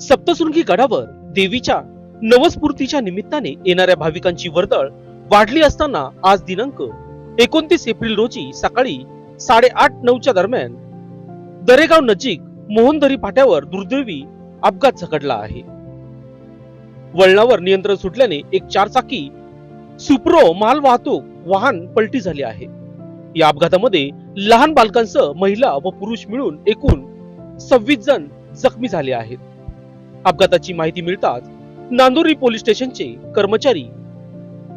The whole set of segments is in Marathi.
सप्तशृंगी गडावर देवीच्या नवस्फूर्तीच्या निमित्ताने येणाऱ्या भाविकांची वर्दळ वाढली असताना आज दिनांक एकोणतीस एप्रिल रोजी सकाळी साडेआठ नऊच्या दरम्यान दरेगाव नजीक मोहनदरी फाट्यावर दुर्दैवी अपघात झकडला आहे. वळणावर नियंत्रण सुटल्याने एक चारचाकी सुप्रो माल वाहतूक वाहन पलटी झाले आहे. या अपघातामध्ये लहान बालकांसह महिला व पुरुष मिळून एकूण सव्वीस जण जखमी झाले आहेत. अपघाताची माहिती मिळताच नांदुरी पोलीस स्टेशनचे कर्मचारी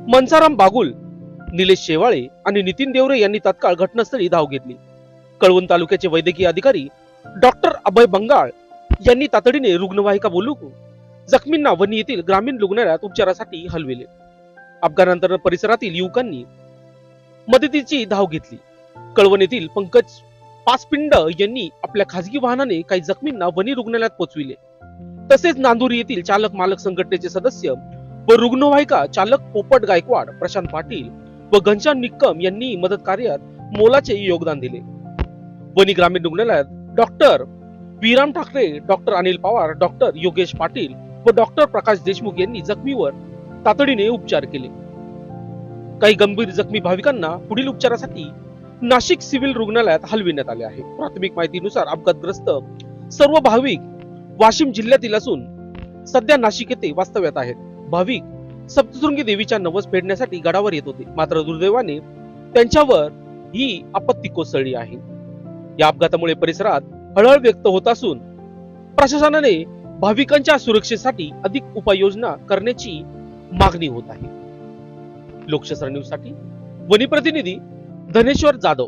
मनसाराम बागुल निलेश शेवाळे आणि नितीन देवरे यांनी तत्काळ घटनास्थळी धाव घेतली. कळवण तालुक्याचे वैद्यकीय अधिकारी डॉक्टर अभय बंगाळ यांनी तातडीने रुग्णवाहिका बोलवून जखमींना वणी येथील ग्रामीण रुग्णालयात उपचारासाठी हलविले. अपघातानंतर परिसरातील युवकांनी मदतीची धाव घेतली. कळवण येथील पंकज पाचपिंड यांनी आपल्या खासगी वाहनाने काही जखमींना वणी रुग्णालयात पोहोचविले तसेच नांदुरी येथील चालक मालक संघटनेचे सदस्य व रुग्णवाहिका चालक पोपट गायकवाड प्रशांत पाटील व घनश्याम निक्कम यांनी मदत कार्यात मोलाचे योगदान दिले. वणी ग्रामीण रुग्णालयात doctor Viram Thackeray doctor Anil Pawar doctor Yogesh Patil व डॉक्टर प्रकाश देशमुख यांनी जखमीवर तातडीने उपचार केले. काही गंभीर जखमी भाविकांना पुढील उपचारासाठी नाशिक सिव्हिल रुग्णालयात हलविण्यात आले आहे. प्राथमिक माहितीनुसार अपघातग्रस्त सर्व भाविक वाशिम जिल्ह्यातील असून सध्या नाशिक येथे वास्तव्यात आहेत. भाविक सप्तशृंगी देवीच्या नवस फेडण्यासाठी गडावर येत होते. मात्र दुर्दैवाने त्यांच्यावर ही आपत्ती कोसळली आहे. या अपघातामुळे परिसरात हळहळ व्यक्त होत असून प्रशासनाने भाविकांच्या सुरक्षेसाठी अधिक उपाययोजना करण्याची मागणी होत आहे. लोकशास्त्र न्यूजसाठी वनी प्रतिनिधी धनेश्वर जाधव.